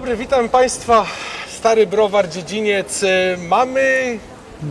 dobry, witam Państwa. Stary Browar, dziedziniec. Y, Mamy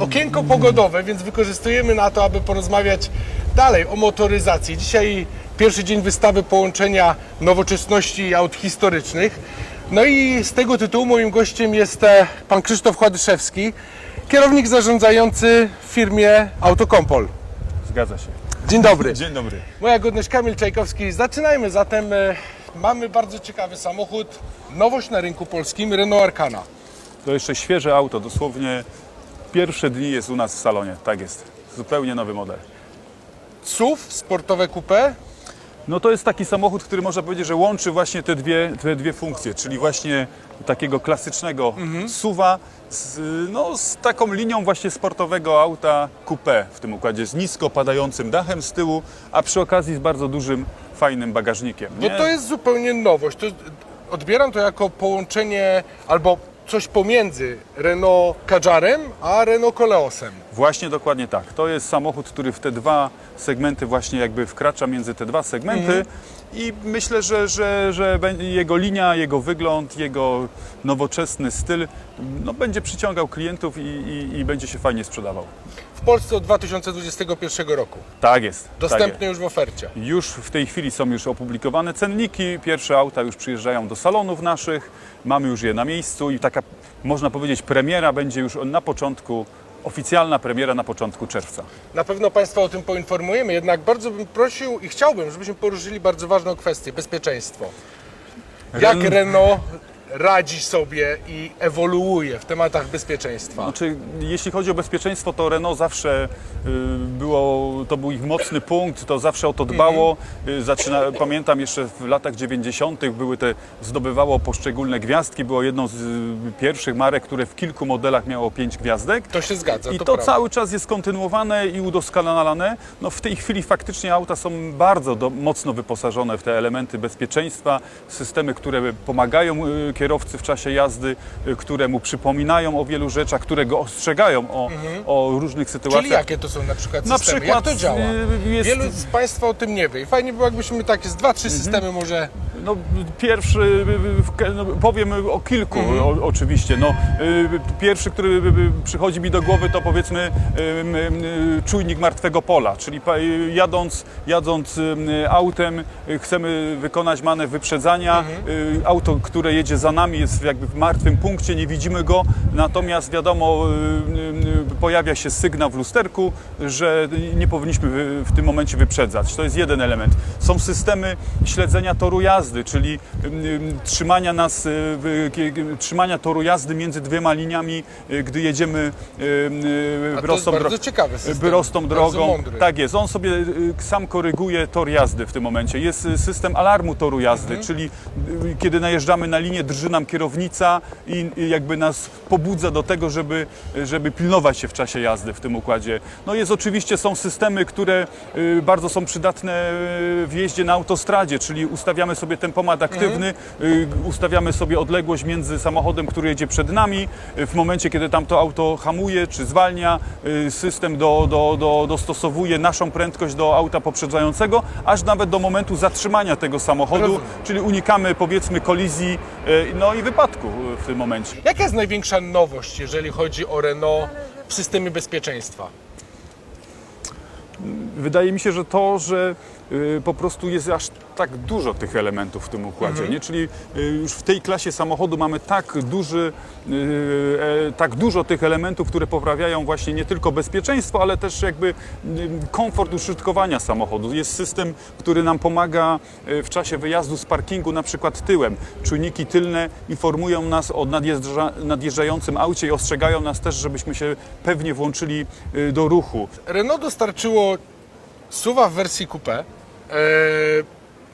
okienko pogodowe, więc wykorzystujemy na to, aby porozmawiać dalej o motoryzacji. Dzisiaj pierwszy dzień wystawy połączenia nowoczesności i aut historycznych. No i z tego tytułu moim gościem jest e, pan Krzysztof Ładyszewski, kierownik zarządzający w firmie Autokompol. Zgadza się. Dzień dobry. Dzień dobry. Moja godność Kamil Czajkowski. Zaczynajmy zatem. Mamy bardzo ciekawy samochód, nowość na rynku polskim, Renault Arcana. To jeszcze świeże auto, dosłownie pierwsze dni jest u nas w salonie. Tak jest. Zupełnie nowy model. SUV, sportowe coupé, No to jest taki samochód, który można powiedzieć, że łączy właśnie te dwie, te dwie funkcje, czyli właśnie takiego klasycznego SUVa z, no, z taką linią właśnie sportowego auta coupé w tym układzie, z nisko padającym dachem z tyłu, a przy okazji z bardzo dużym, fajnym bagażnikiem. no nie? to jest zupełnie nowość. To, odbieram to jako połączenie albo coś pomiędzy Renault Kadżarem a Renault Coleosem. Właśnie dokładnie tak. To jest samochód, który w te dwa segmenty właśnie jakby wkracza między te dwa segmenty i myślę, że, że, że jego linia, jego wygląd, jego nowoczesny styl no, będzie przyciągał klientów i, i, i będzie się fajnie sprzedawał. W Polsce od 2021 roku. Tak jest. Tak Dostępny już w ofercie. Już w tej chwili są już opublikowane cenniki, pierwsze auta już przyjeżdżają do salonów naszych, mamy już je na miejscu i taka, można powiedzieć, premiera będzie już na początku, oficjalna premiera na początku czerwca. Na pewno Państwa o tym poinformujemy, jednak bardzo bym prosił i chciałbym, żebyśmy poruszyli bardzo ważną kwestię bezpieczeństwo. Jak Ren- Renault radzi sobie i ewoluuje w tematach bezpieczeństwa? Znaczy, jeśli chodzi o bezpieczeństwo, to Renault zawsze y, było, to był ich mocny punkt, to zawsze o to dbało. Y, Zaczyna, pamiętam jeszcze w latach 90. były te, zdobywało poszczególne gwiazdki, było jedną z y, pierwszych marek, które w kilku modelach miało pięć gwiazdek. To się zgadza, I to, to, prawda. cały czas jest kontynuowane i udoskonalane. No w tej chwili faktycznie auta są bardzo do, mocno wyposażone w te elementy bezpieczeństwa, systemy, które pomagają y, kierowcy w czasie jazdy, y, które mu przypominają o wielu rzeczach, które go ostrzegają o, o różnych sytuacjach. Mhm. Czyli jakie to są na przykład Na systemy? przykład, Jak to działa? y, jest- Wielu z Państwa o tym nie wie. I fajnie było, jakbyśmy takie z dwa, trzy Mhm. systemy może... No, pierwszy, y, no, powiem o kilku Mhm. o, oczywiście. No, pierwszy, który przychodzi mi do głowy to powiedzmy czujnik martwego pola, czyli jadąc, jadąc autem chcemy wykonać manewr wyprzedzania, Mhm. auto, które jedzie za nami jest jakby w martwym punkcie, nie widzimy go, natomiast wiadomo y, y, pojawia się sygnał w lusterku, że nie powinniśmy w tym momencie wyprzedzać. To jest jeden element. Są systemy śledzenia toru jazdy, czyli ym, ym, trzymania nas, y, trzymania toru jazdy między dwiema liniami, y, gdy jedziemy y, prostą dro- prostą drogą. mądry. Tak jest, on sobie y, sam koryguje tor jazdy w tym momencie. Jest y, system alarmu toru jazdy, Mhm. czyli y, kiedy najeżdżamy na linię, drży nam kierownica i jakby nas pobudza do tego, żeby, żeby pilnować się w czasie jazdy w tym układzie. No jest oczywiście, są systemy, które y, bardzo są przydatne y, w jeździe na autostradzie, czyli ustawiamy sobie tempomat aktywny, y, ustawiamy sobie odległość między samochodem, który jedzie przed nami. W momencie, kiedy tam to auto hamuje czy zwalnia, system do, do, do, dostosowuje naszą prędkość do auta poprzedzającego, aż nawet do momentu zatrzymania tego samochodu, czyli unikamy powiedzmy kolizji no i wypadku w tym momencie. Jaka jest największa nowość, jeżeli chodzi o Renault w systemie bezpieczeństwa? Wydaje mi się, że to, że po prostu jest aż tak dużo tych elementów w tym układzie, nie? czyli y, już w tej klasie samochodu mamy tak duży, y, e, tak dużo tych elementów, które poprawiają właśnie nie tylko bezpieczeństwo, ale też jakby y, komfort użytkowania samochodu. Jest system, który nam pomaga y, w czasie wyjazdu z parkingu na przykład tyłem. Czujniki tylne informują nas o nadjeżdża, nadjeżdżającym aucie i ostrzegają nas też, żebyśmy się pewnie włączyli y, do ruchu. Renault dostarczyło SUVa w wersji coupé. E,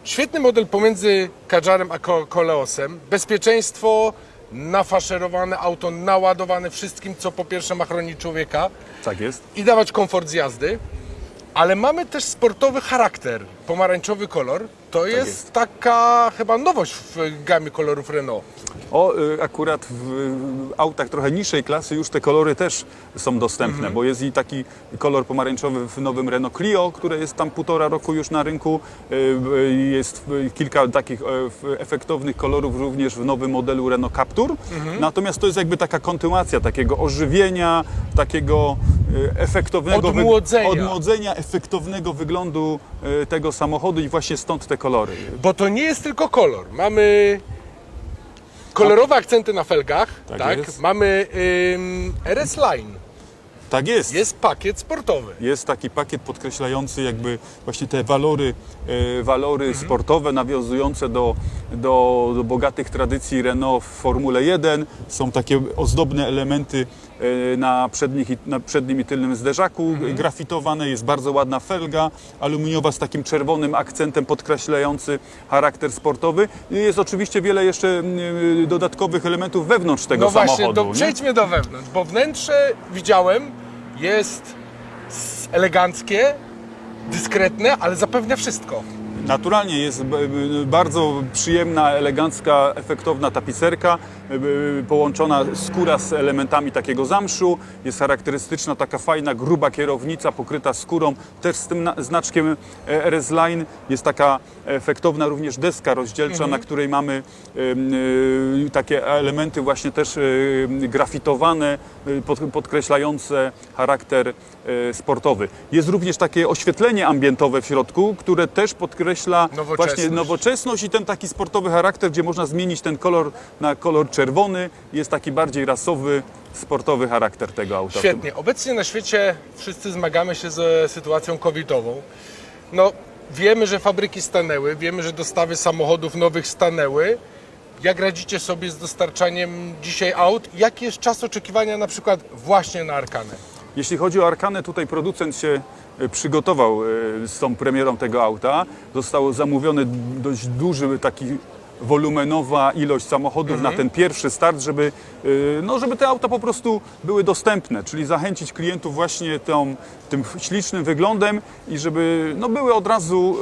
świetny model pomiędzy Kadżarem a Ko- Coleosem. Bezpieczeństwo, nafaszerowane auto, naładowane wszystkim, co po pierwsze ma chronić człowieka Tak jest. i dawać komfort z jazdy. Ale mamy też sportowy charakter, pomarańczowy kolor. To jest, jest. taka chyba nowość w gamie kolorów Renault. O, y, akurat w autach trochę niższej klasy już te kolory też są dostępne, Mhm. bo jest i taki kolor pomarańczowy w nowym Renault Clio, które jest tam półtora roku już na rynku. Y, y, Jest kilka takich efektownych kolorów również w nowym modelu Renault Captur. Mhm. Natomiast to jest jakby taka kontynuacja takiego ożywienia, takiego efektownego Odmłodzenia. odmłodzenia, efektownego wyglądu tego samochodu i właśnie stąd te kolory. Bo to nie jest tylko kolor. Mamy kolorowe akcenty na felgach, Tak tak? jest. Mamy ym, RS Line, Tak jest. jest pakiet sportowy. Jest taki pakiet podkreślający jakby właśnie te walory, e, walory sportowe nawiązujące do, do, do bogatych tradycji Renault w Formule 1. Są takie ozdobne elementy na, przednich, na przednim i tylnym zderzaku grafitowane. Jest bardzo ładna felga aluminiowa z takim czerwonym akcentem podkreślający charakter sportowy. Jest oczywiście wiele jeszcze mm, dodatkowych elementów wewnątrz tego No właśnie, samochodu. do, nie? przejdźmy do wewnątrz, bo wnętrze widziałem, jest eleganckie, dyskretne, ale zapewnia wszystko. Naturalnie jest bardzo przyjemna, elegancka, efektowna tapicerka, połączona skóra z elementami takiego zamszu. Jest charakterystyczna taka fajna, gruba kierownica pokryta skórą, też z tym na- znaczkiem e, RS Line. Jest taka efektowna również deska rozdzielcza, na której mamy y, takie elementy właśnie też y, grafitowane, y, pod, podkreślające charakter y, sportowy. Jest również takie oświetlenie ambientowe w środku, które też podkreśla Nowoczesność. właśnie nowoczesność i ten taki sportowy charakter, gdzie można zmienić ten kolor na kolor czerwony. Jest taki bardziej rasowy, sportowy charakter tego auta. Świetnie. Obecnie na świecie wszyscy zmagamy się ze sytuacją covidową. No, wiemy, że fabryki stanęły, wiemy, że dostawy samochodów nowych stanęły. Jak radzicie sobie z dostarczaniem dzisiaj aut? Jaki jest czas oczekiwania na przykład właśnie na Arkanę? Jeśli chodzi o Arkanę, tutaj producent się e, przygotował e, z tą premierą tego auta. Został zamówiony dość duży taki wolumenowa ilość samochodów na ten pierwszy start, żeby, e, no, żeby te auta po prostu były dostępne, czyli zachęcić klientów właśnie tą, tym ślicznym wyglądem i żeby no, były od razu,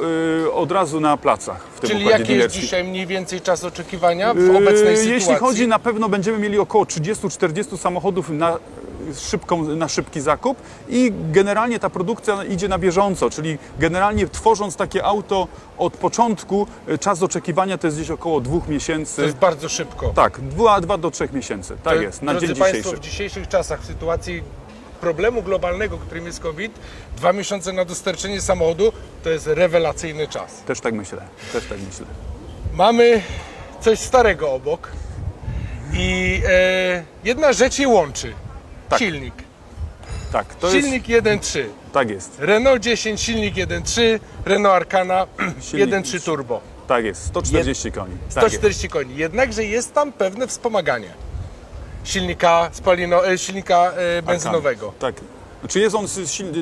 e, od razu na placach w tym Czyli jaki jest dzisiaj mniej więcej czas oczekiwania w obecnej Yy, sytuacji? Jeśli chodzi, na pewno będziemy mieli około 30-40 samochodów na, szybką, na szybki zakup i generalnie ta produkcja idzie na bieżąco, czyli generalnie tworząc takie auto od początku, y, czas oczekiwania to jest gdzieś około dwóch To miesięcy. jest bardzo szybko. Tak, dwa, dwa do trzech miesięcy, tak To, jest, na dzień Państwo, dzisiejszy. w dzisiejszych czasach, w sytuacji problemu globalnego, którym jest COVID, dwa miesiące na dostarczenie samochodu to jest rewelacyjny czas. Też tak myślę, też tak myślę. Mamy coś starego obok i e, jedna rzecz je łączy. Tak. Silnik. Tak, to jest, Silnik 1.3. tak jest, Renault 10, silnik 1.3, Renault Arcana Silnik 1.3 turbo. tak jest, 140 koni. Tak jest. 140 koni. Jednakże jest tam pewne wspomaganie silnika, spalino, e, silnika e, benzynowego. Tak. Znaczy jest on,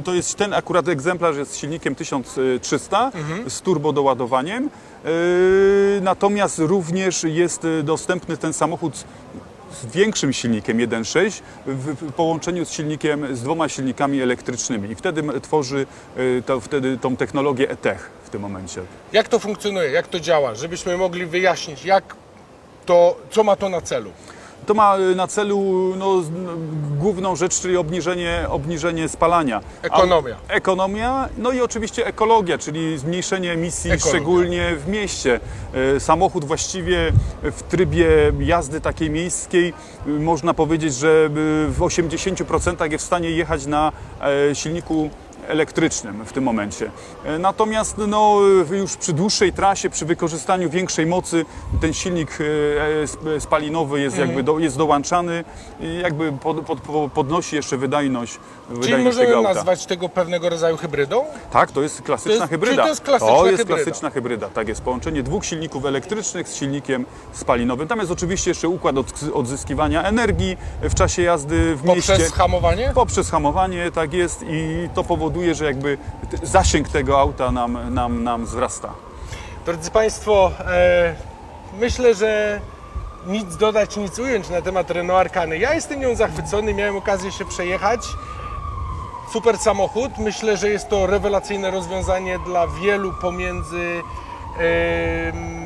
to jest ten akurat egzemplarz jest z silnikiem 1300 z turbo doładowaniem. Yy, natomiast również jest dostępny ten samochód z- większym silnikiem 1.6 w, połączeniu z silnikiem z dwoma silnikami elektrycznymi i wtedy tworzy y, to, wtedy tą technologię ETECH w tym momencie. Jak to funkcjonuje, jak to działa, żebyśmy mogli wyjaśnić, jak to, co ma to na celu. To ma y, na celu no, główną rzecz, czyli obniżenie, obniżenie spalania. Ekonomia. A, ekonomia, no i oczywiście ekologia, czyli zmniejszenie emisji, Ekologia. szczególnie w mieście. Y, Samochód właściwie w trybie jazdy takiej miejskiej, y, można powiedzieć, że w 80% jest w stanie jechać na e, silniku elektrycznym w tym momencie. E, Natomiast no, już przy dłuższej trasie, przy wykorzystaniu większej mocy, ten silnik e, sp- spalinowy jest jakby do, jest dołączany i jakby pod, pod, po- podnosi jeszcze wydajność, Czyli wydajność możemy tego auta. nazwać tego pewnego rodzaju hybrydą? Tak, to jest klasyczna To jest- hybryda. czyli to jest klasyczna To jest hybryda. klasyczna hybryda, tak jest. Połączenie dwóch silników elektrycznych z silnikiem spalinowym. Tam jest oczywiście jeszcze układ odz- odzyskiwania energii w czasie jazdy w mieście. Poprzez hamowanie? Poprzez hamowanie, tak jest i to powoduje, że jakby zasięg tego auta nam, nam, nam wzrasta. Drodzy Państwo, e, myślę, że nic dodać, nic ująć na temat Renault Arcany. Ja jestem nią zachwycony, miałem okazję się przejechać. Super samochód. Myślę, że jest to rewelacyjne rozwiązanie dla wielu pomiędzy, em,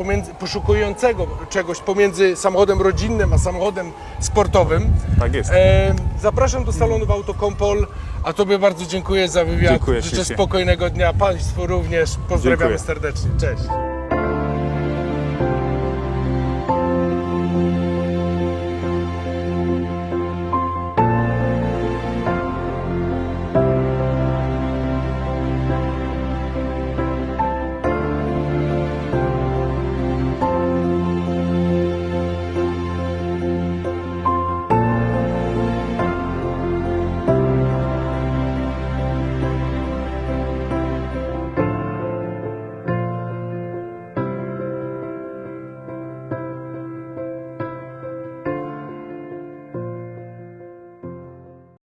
pomiędzy, poszukującego czegoś pomiędzy samochodem rodzinnym a samochodem sportowym. Tak jest. E, zapraszam do salonu w Autokompol, a Tobie bardzo dziękuję za wywiad. Dziękuję Życzę ślicznie. spokojnego dnia, Państwu również. Pozdrawiamy Dziękuję. serdecznie. Cześć.